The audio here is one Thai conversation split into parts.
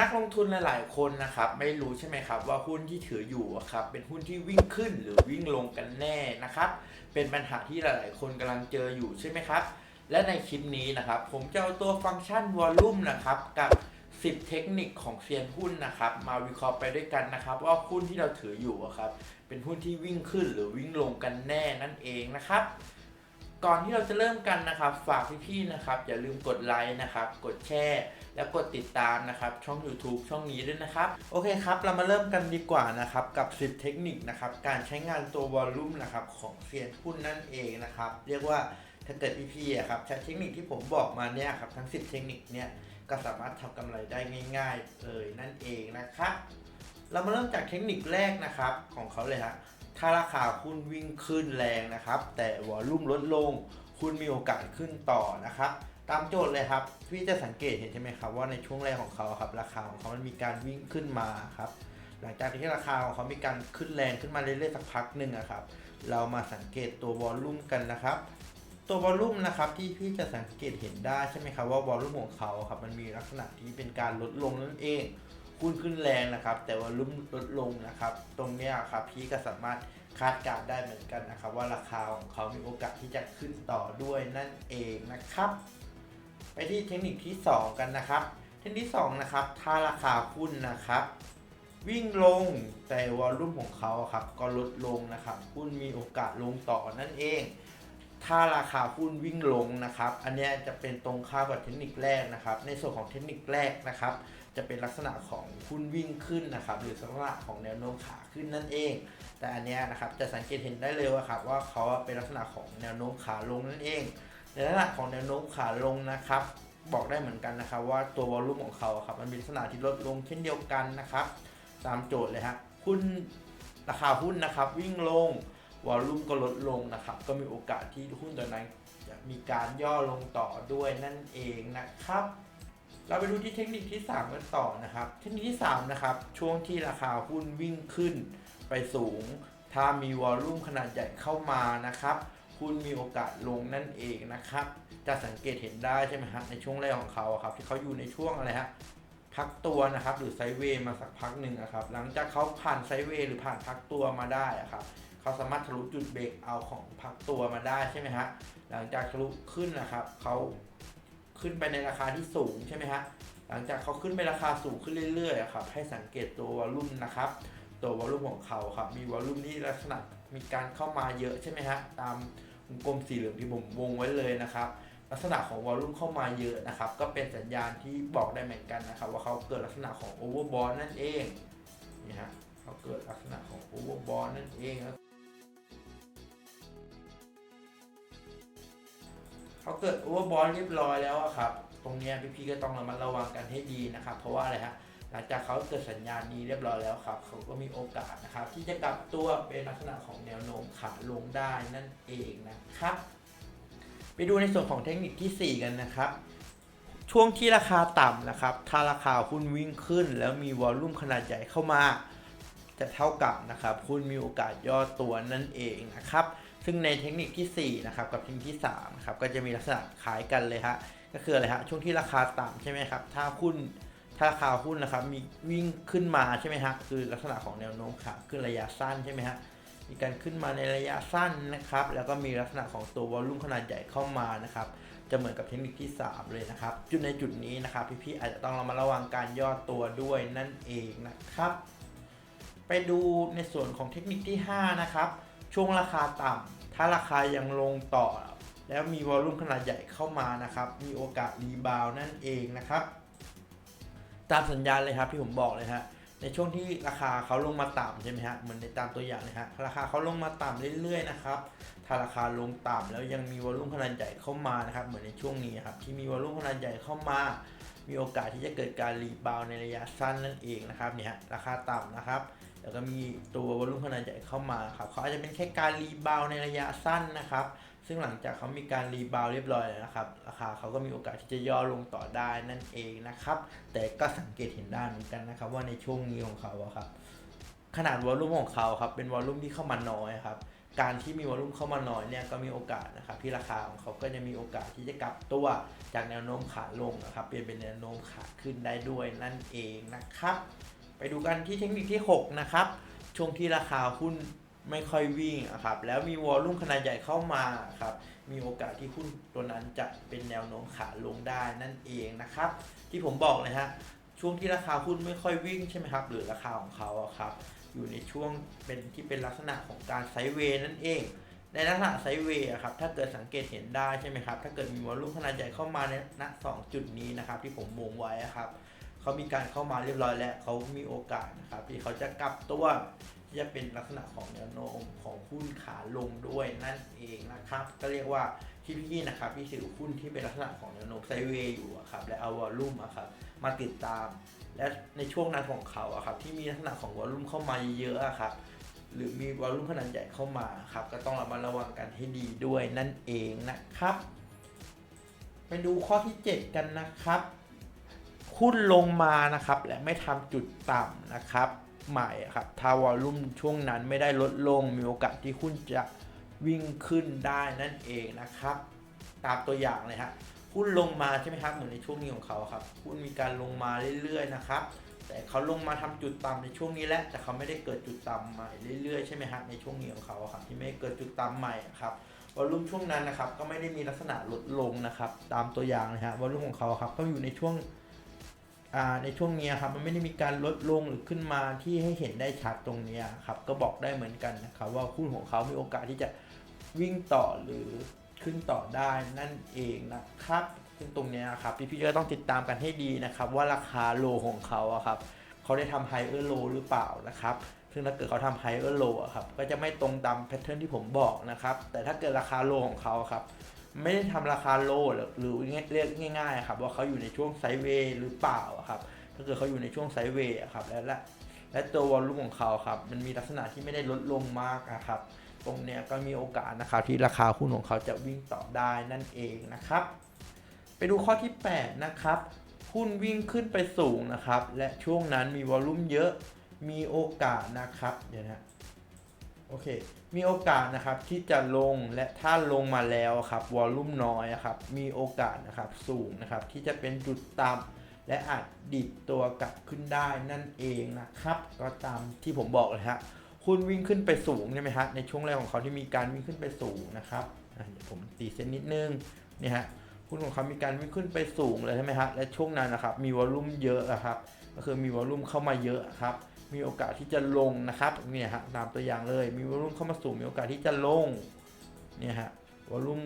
นักลงทุนหลายๆคนนะครับไม่รู้ใช่ไหมครับว่าหุ้นที่ถืออยู่อะครับเป็นหุ้นที่วิ่งขึ้นหรือวิ่งลงกันแน่นะครับ เป็นปัญหาที่หลายๆ คนกำลังเจออยู่ใช่ไหมครับ และในคลิปนี้นะครับ ผมจะเอาตัวฟังก์ชันวอลลุ่มนะครับกับ 10 เทคนิคของเซียนหุ้นนะครับ มาวิเคราะห์ไปด้วยกันนะครับ ว่าหุ้นที่เราถืออยู่อะครับเป็นหุ้นที่วิ่งขึ้นหรือวิ่งลงกันแน่นั่นเองนะครับ ก่อนที่เราจะเริ่มกันนะครับ ฝากพี่ๆนะครับ อย่าลืมกดไลค์นะครับ กดแชร์และกดติดตามนะครับ ช่อง YouTube ช่องนี้ด้วยนะครับ โอเคครับ เรามาเริ่มกันดีกว่านะครับ กับ 10 เทคนิคนะครับ การใช้งานตัววอลลุ่มนะครับของเซียนหุ้นนั่นเองนะครับ เรียกว่าถ้าเกิดพี่ๆครับใช้เทคนิคที่ผมบอกมาเนี่ยครับทั้ง 10 เทคนิคเนี่ยก็สามารถทำกำไรได้ง่าย ๆ เลยนั่นเองนะครับ เรามาเริ่มจากเทคนิคแรกนะครับของเขาเลยฮะ ถ้าราคาหุ้นวิ่งขึ้นแรงนะครับ แต่วอลลุ่มลดลงคุณมีโอกาสขึ้นต่อนะครับ ตามโจทย์เลยครับพี่จะสังเกตเห็นใช่ไหมครับว่าในช่วงแรกของเขาครับราคาของเขามันมีการวิ่งขึ้นมาครับหลังจากที่ราคาของเขามีการขึ้นแรงขึ้นมาเรื่อยๆสักพักหนึ่งอะครับ เรามาสังเกตตัววอลลุ่มกันนะครับ ตัววอลลุ่มนะครับที่พี่จะสังเกตเห็นได้ใช่ไหมครับว่าวอลลุ่มของเขาครับมันมีลักษณะที่เป็นการลดลงนั่นเอง หุ้นขึ้นแรงนะครับ แต่วอลลุ่มลดลงนะครับ ตรงเนี้ยครับพี่ก็สามารถคาดการณ์ได้เหมือนกันนะครับ ว่าราคาของเขามีโอกาสที่จะขึ้นต่อด้วยนั่นเองนะครับ ไปที่เทคนิคที่ 2 กันนะครับ เทคนิคที่2นะครับถ้าราคาหุ้นนะครับ วิ่งลงแต่วอลลุ่มของเขาครับก็ลดลงนะครับหุ้นมีโอกาสลงต่อนั่นเองถ้าราคาหุ้นวิ่งลงนะครับ อันนี้จะเป็นตรงข้ามกับเทคนิคแรกนะครับ ในส่วนของเทคนิคแรกนะครับ จะเป็นลักษณะของหุ้นวิ่งขึ้นนะครับหรือลักษณะของแนวโน้มขาขึ้นนั่นเอง แต่อันเนี้ยนะครับจะสังเกตเห็นได้เลยว่าครับว่าเขาเป็นลักษณะของแนวโน้มขาลงนั่นเอง ในลักษณะของแนวโน้มขาลงนะครับ บอกได้เหมือนกันนะครับ ว่าตัววอลลุ่มของเขาครับมันมีลักษณะที่ลดลงเช่นเดียวกันนะครับ ตามโจทย์เลยฮะหุ้นราคาหุ้นนะครับ วิ่งลงวอลลุ่มก็ลดลงนะครับ ก็มีโอกาสที่หุ้นตัวนั้นจะมีการย่อลงต่อด้วยนั่นเองนะครับ เราไปดูที่เทคนิคที่ 3 กันต่อนะครับ เทคนิคที่ 3 นะครับ ช่วงที่ราคาหุ้นวิ่งขึ้นไปสูง ถ้ามีวอลลุ่มขนาดใหญ่เข้ามานะครับหุ้นมีโอกาสลงนั่นเองนะครับ จะสังเกตเห็นได้ใช่ไหมฮะในช่วงแรกของเขาครับ ที่เขาอยู่ในช่วงอะไรฮะพักตัวนะครับ หรือไซเวย์มาสักพักหนึ่งอะครับ หลังจากเขาผ่านไซเวย์หรือผ่านพักตัวมาได้อะครับเขาสามารถทะลุจุดเบรกเอาของพักตัวมาได้ใช่ไหมฮะหลังจากทะลุขึ้นนะครับเขา ขึ้นไปในราคาที่สูงใช่ไหมฮะหลังจากเขาขึ้นไปราคาสูงขึ้นเรื่อยๆครับให้สังเกตตัววอลลุ่มนะครับ ตัววอลลุ่มของเขาครับมีวอลลุ่มที่ลักษณะมีการเข้ามาเยอะใช่ไหมฮะตามวงกลมสีเหลืองที่ผมวงไว้เลยนะครับ ลักษณะของวอลลุ่มเข้ามาเยอะนะครับ ก็เป็นสัญญาณที่บอกได้เหมือนกันนะครับ ว่าเขาเกิดลักษณะของโอเวอร์บอลนั่นเองนี่ฮะเขาเกิดลักษณะของโอเวอร์บอลนั่นเอง เขาเกิดโอเวอร์บอลเรียบร้อยแล้วอะครับ ตรงนี้พี่ๆก็ต้องระมัดระวังกันให้ดีนะครับ เพราะว่าอะไรฮะหลังจากเขาเกิดสัญญาณนี้เรียบร้อยแล้วครับ เขาก็มีโอกาสนะครับ ที่จะกลับตัวเป็นลักษณะของแนวโน้มขาลงได้นั่นเองนะครับ ไปดูในส่วนของเทคนิคที่ 4 กันนะครับช่วงที่ราคาต่ำนะครับ ถ้าราคาหุ้นวิ่งขึ้น แล้วมีวอลลุ่มขนาดใหญ่เข้ามา จะเท่ากับนะครับหุ้นมีโอกาสย่อตัวนั่นเองนะครับ ซึ่งในเทคนิคที่ 4 นะครับกับเทคนิคที่3นะครับก็จะมีลักษณะคล้ายกันเลยฮะก็คืออะไรฮะช่วงที่ราคาต่ำใช่ไหมครับถ้าหุ้นถ้าราคาหุ้นนะครับมีวิ่งขึ้นมาใช่ไหมฮะคือลักษณะของแนวโน้มขาขึ้นระยะสั้นใช่ไหมฮะมีการขึ้นมาในระยะสั้นนะครับ แล้วก็มีลักษณะของตัววอลลุ่มขนาดใหญ่เข้ามานะครับ จะเหมือนกับเทคนิคที่ 3 เลยนะครับ จุดในจุดนี้นะครับพี่ๆอาจจะต้องระมัดระวังการย่อตัวด้วยนั่นเองนะครับ ไปดูในส่วนของเทคนิคที่ 5 นะครับ ช่วงราคาต่ำถ้าราคายังลงต่อ แล้วมีวอลลุ่มขนาดใหญ่เข้ามานะครับ มีโอกาสรีบาวด์นั่นเองนะครับ ตามสัญญาณเลยครับที่ผมบอกเลยฮะในช่วงที่ราคาเขาลงมาต่ำใช่ไหมฮะเหมือนในตามตัวอย่างเลยฮะราคาเขาลงมาต่ำเรื่อยๆนะครับถ้าราคาลงต่ำแล้วยังมีวอลุ่มขนาดใหญ่เข้ามานะครับเหมือนในช่วงนี้ครับที่มีวอลุ่มขนาดใหญ่เข้ามา มีโอกาสที่จะเกิดการรีบาวด์ในระยะสั้นนั่นเองนะครับเนี่ยราคาต่ำนะครับ แล้วก็มีตัววอลลุ่มขนาดใหญ่เข้ามาครับเขาอาจจะเป็นแค่การรีบาวในระยะสั้นนะครับ ซึ่งหลังจากเขามีการรีบาวเรียบร้อยแล้วนะครับราคาเขาก็มีโอกาสที่จะย่อลงต่อได้นั่นเองนะครับ แต่ก็สังเกตเห็นได้เหมือนกันนะครับ ว่าในช่วงนี้ของเขาครับ ขนาดวอลลุ่มของเขาครับเป็นวอลลุ่มที่เข้ามาน้อยครับการที่มีวอลุ่มเข้ามาน้อยเนี่ยก็มีโอกาสนะครับที่ราคาของเขาก็จะมีโอกาสที่จะกลับตัวจากแนวโน้มขาลงนะครับเปลี่ยนเป็นแนวโน้มขาขึ้นได้ด้วยนั่นเองนะครับ ดูกันที่เทคนิคที่ 6 นะครับช่วงที่ราคาหุ้นไม่ค่อยวิ่งครับแล้วมีวอลลุ่มขนาดใหญ่เข้ามาครับมีโอกาสที่หุ้นตัวนั้นจะเป็นแนวโน้มขาลงได้นั่นเองนะครับ ที่ผมบอกเลยฮะช่วงที่ราคาหุ้นไม่ค่อยวิ่งใช่ไหมครับ หรือราคาของเขาครับ อยู่ในช่วงเป็นที่เป็นลักษณะของการไซเวย์นั่นเอง ในลักษณะไซเวย์อะครับถ้าเกิดสังเกตเห็นได้ใช่ไหมครับ ถ้าเกิดมีวอลลุ่มขนาดใหญ่เข้ามาในณสองจุดนี้นะครับ ที่ผมวงไว้ครับ เขามีการเข้ามาเรียบร้อยแล้วเขามีโอกาสนะครับที่เขาจะกลับตัวที่จะเป็นลักษณะของแนวโน้มของหุ้นขาลงด้วยนั่นเองนะครับ ก็เรียกว่าที่พี่นะครับที่ถือหุ้นที่เป็นลักษณะของแนวโน้มไซเวย์อยู่ครับและเอาวอลลุ่มครับมาติดตาม และในช่วงนั้นของเขาครับที่มีลักษณะของวอลลุ่มเข้ามาเยอะๆอะครับหรือมีวอลลุ่มขนาดใหญ่เข้ามาครับก็ต้องระมัดระวังกันให้ดีด้วยนั่นเองนะครับ ไปดูข้อที่ 7 กันนะครับ หุ้นลงมานะครับ และไม่ทำจุดต่ำนะครับ ใหม่ครับถ้าวอลลุ่มช่วงนั้นไม่ได้ลดลงมีโอกาสที่หุ้นจะวิ่งขึ้นได้นั่นเองนะครับ ตามตัวอย่างเลยฮะหุ้นลงมาใช่ไหมครับเหมือนในช่วงนี้ของเขาครับหุ้นมีการลงมาเรื่อยๆนะครับ แต่เขาลงมาทำจุดต่ำในช่วงนี้แหละแต่เขาไม่ได้เกิดจุดต่ำใหม่เรื่อยๆใช่ไหมฮะในช่วงนี้ของเขาครับที่ไม่เกิดจุดต่ำใหม่ครับวอลลุ่มช่วงนั้นนะครับก็ไม่ได้มีลักษณะลดลงนะครับ ตามตัวอย่างนะฮะวอลลุ่มของเขาครับก็อยู่ในช่วง ในช่วงนี้ครับมันไม่ได้มีการลดลงหรือขึ้นมาที่ให้เห็นได้ชัดตรงนี้ครับก็บอกได้เหมือนกันนะครับว่าหุ้นของเขามีโอกาสที่จะวิ่งต่อหรือขึ้นต่อได้นั่นเองนะครับซึ่งตรงนี้ครับพี่ๆก็ต้องติดตามกันให้ดีนะครับ ว่าราคาโลของเขาอะครับเขาได้ทำไฮเออร์โลหรือเปล่านะครับซึ่งถ้าเกิดเขาทำไฮเออร์โลครับก็จะไม่ตรงตามแพทเทิร์นที่ผมบอกนะครับแต่ถ้าเกิดราคาโลของเขาครับ ไม่ได้ทำราคาโลหรือเรียกง่ายๆครับว่าเขาอยู่ในช่วงไซด์เวย์หรือเปล่าครับถ้าเกิดเขาอยู่ในช่วงไซด์เวย์ครับและและและตัววอลลุ่มของเขาครับมันมีลักษณะที่ไม่ได้ลดลงมากนะครับตรงเนี้ยก็มีโอกาสนะครับที่ราคาหุ้นของเขาจะวิ่งต่อได้นั่นเองนะครับ ไปดูข้อที่ 8 นะครับหุ้นวิ่งขึ้นไปสูงนะครับ และช่วงนั้นมีวอลลุ่มเยอะมีโอกาสนะครับเดี๋ยวนะ โอเค มีโอกาสนะครับที่จะลงและถ้าลงมาแล้วครับวอลลุ่มน้อยครับ มีโอกาสนะครับสูงนะครับที่จะเป็นจุดต่ำและอาจดิดตัวกลับขึ้นได้นั่นเองนะครับ ก็ตามที่ผมบอกเลยฮะหุ้นวิ่งขึ้นไปสูงใช่ไหมฮะในช่วงแรกของเขาที่มีการวิ่งขึ้นไปสูงนะครับเดี๋ยวผมตีเส้นนิดนึงนี่ฮะหุ้นของเขามีการวิ่งขึ้นไปสูงเลยใช่ไหมฮะและช่วงนั้นนะครับมีวอลลุ่มเยอะครับ ก็คือมีวอลลุ่มเข้ามาเยอะครับ มีโอกาสที่จะลงนะครับเนี่ยฮะตามตัวอย่างเลย มีวอลุ่มเข้ามาสูงมีโอกาสที่จะลงเนี่ยฮะวอลุ่ม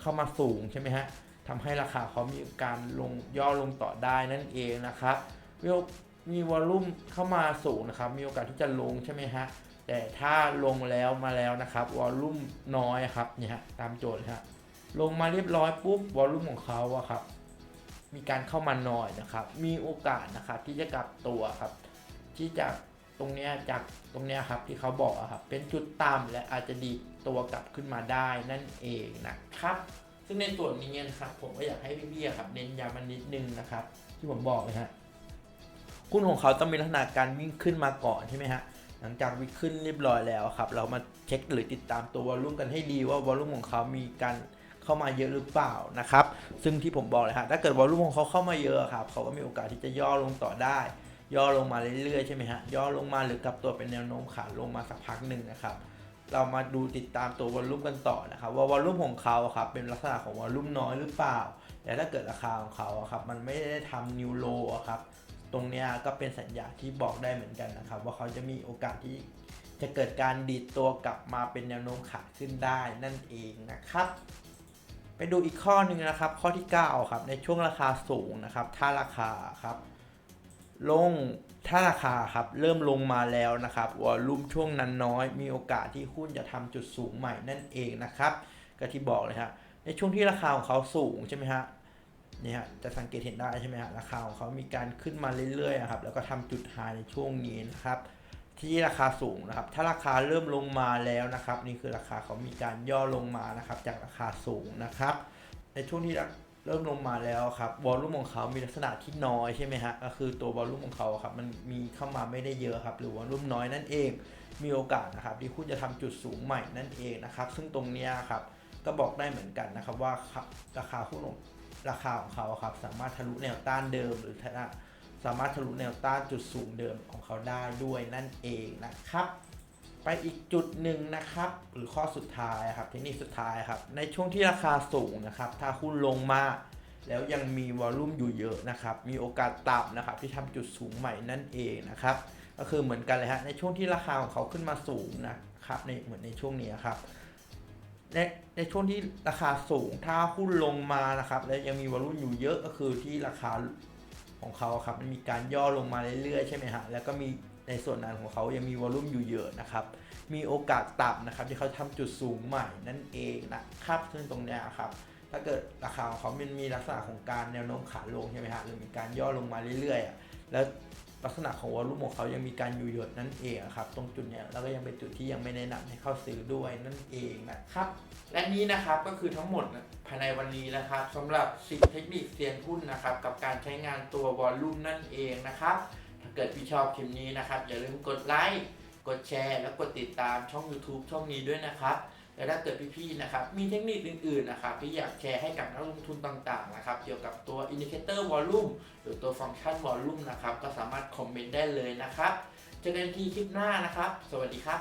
เข้ามาสูงใช่ไหมฮะทำให้ราคาเขามีการลงย่อลงต่อได้นั่นเองนะครับมีมีวอลุ่มเข้ามาสูงนะครับ มีโอกาสที่จะลงใช่ไหมฮะแต่ถ้าลงแล้วมาแล้วนะครับวอลุ่มน้อยครับเนี่ยฮะตามโจทย์ฮะลงมาเรียบร้อยปุ๊บวอลลุ่มของเขาอะครับมีการเข้ามาน้อยนะครับ มีโอกาสนะครับที่จะกลับตัวครับ ที่จะ ตรงเนี้ยจากตรงเนี้ยครับที่เขาบอกครับเป็นจุดต่ำและอาจจะดีตัวกลับขึ้นมาได้นั่นเองนะครับ ซึ่งในส่วนนี้นะครับผมก็อยากให้พี่ๆครับเน้นย้ำมันนิดนึงนะครับ ที่ผมบอกเลยฮะหุ้นของเขาต้องมีลักษณะการวิ่งขึ้นมาก่อนใช่ไหมฮะหลังจากวิ่งขึ้นเรียบร้อยแล้วครับ เรามาเช็คหรือติดตามตัววอลลุ่มกันให้ดีว่าวอลลุ่มของเขามีการเข้ามาเยอะหรือเปล่านะครับ ซึ่งที่ผมบอกเลยฮะถ้าเกิดวอลลุ่มของเขาเข้ามาเยอะครับ เขาก็มีโอกาสที่จะย่อลงต่อได้ ย่อลงมาเรื่อยๆใช่ไหมฮะย่อลงมาหรือกลับตัวเป็นแนวโน้มขาลงมาสักพักหนึ่งนะครับ เรามาดูติดตามตัววอลลุ่มกันต่อนะครับ ว่าวอลลุ่มของเขาครับเป็นลักษณะของวอลลุ่มน้อยหรือเปล่าแต่ถ้าเกิดราคาของเขาครับมันไม่ได้ทำนิวโลครับตรงนี้ก็เป็นสัญญาที่บอกได้เหมือนกันนะครับ ว่าเขาจะมีโอกาสที่จะเกิดการดีดตัวกลับมาเป็นแนวโน้มขาขึ้นได้นั่นเองนะครับ ไปดูอีกข้อหนึ่งนะครับ ข้อที่ 9 ครับ ในช่วงราคาสูงนะครับ ถ้าราคาครับ ลงถ้าราคาครับเริ่มลงมาแล้วนะครับวอลลุ่มช่วงนั้นน้อย มีโอกาสที่หุ้นจะทำจุดสูงใหม่นั่นเองนะครับก็ที่บอกเลยฮะในช่วงที่ราคาของเขาสูงใช่ไหมฮะนี่ฮะจะสังเกตเห็นได้ใช่ไหมฮะราคาของเขามีการขึ้นมาเรื่อยๆครับแล้วก็ทำจุดไฮในช่วงนี้นะครับที่ราคาสูงนะครับ ถ้าราคาเริ่มลงมาแล้วนะครับ นี่คือราคาเขามีการย่อลงมานะครับ จากราคาสูงนะครับ ในช่วงที่ เริ่มลงมาแล้วครับวอลลุ่มของเขามีลักษณะที่น้อยใช่ไหมฮะก็คือตัววอลลุ่มของเขาครับมันมีเข้ามาไม่ได้เยอะครับ หรือวอลลุ่มน้อยนั่นเอง มีโอกาสนะครับที่คุณจะทำจุดสูงใหม่นั่นเองนะครับ ซึ่งตรงเนี้ยครับก็บอกได้เหมือนกันนะครับว่าราคาหุ้นของราคาของเขาครับสามารถทะลุแนวต้านเดิม หรือทะสามารถทะลุแนวต้านจุดสูงเดิมของเขาได้ด้วยนั่นเองนะครับ ไปอีกจุดหนึ่งนะครับ หรือข้อสุดท้ายครับเทคนิคสุดท้ายครับ ในช่วงที่ราคาสูงนะครับ ถ้าหุ้นลงมาแล้วยังมีวอลลุ่มอยู่เยอะนะครับ มีโอกาสต่ำนะครับ ที่ทำจุดสูงใหม่นั่นเองนะครับ ก็คือเหมือนกันเลยฮะในช่วงที่ราคาของเขาขึ้นมาสูงนะครับในเหมือนในช่วงนี้ครับในในช่วงที่ราคาสูงถ้าหุ้นลงมานะครับ แล้วยังมีวอลลุ่มอยู่เยอะก็คือที่ราคาของเขาครับมันมีการย่อลงมาเรื่อยๆใช่ไหมฮะแล้วก็มี ในส่วนนั้นของเขายังมีวอลลุ่มอยู่เยอะนะครับ มีโอกาสต่ำนะครับที่เขาทำจุดสูงใหม่นั่นเองนะครับซึ่งตรงเนี้ยครับถ้าเกิดราคาของเขามันมีลักษณะของการแนวโน้มขาลงใช่ไหมฮะหรือมีการย่อลงมาเรื่อยๆอะแล้วลักษณะของวอลลุ่มของเขายังมีการอยู่หยดนั่นเองอะครับ ตรงจุดเนี้ยแล้วก็ยังเป็นจุดที่ยังไม่แนะนำให้เข้าซื้อด้วยนั่นเองนะครับ และนี้นะครับก็คือทั้งหมดภายในวันนี้นะครับสำหรับ10เทคนิคเซียนหุ้นนะครับกับการใช้งานตัววอลลุ่มนั่นเองนะครับ ถ้าเกิดพี่ชอบคลิปนี้นะครับ อย่าลืมกดไลค์กดแชร์และกดติดตามช่อง YouTube ช่องนี้ด้วยนะครับและถ้าเกิดพี่ๆนะครับมีเทคนิคอื่นๆนะครับที่อยากแชร์ให้กับนักลงทุนต่างๆนะครับเกี่ยวกับตัว Indicator Volume หรือตัวฟังก์ชัน Volume นะครับก็สามารถคอมเมนต์ได้เลยนะครับเจอกันที่คลิปหน้านะครับ สวัสดีครับ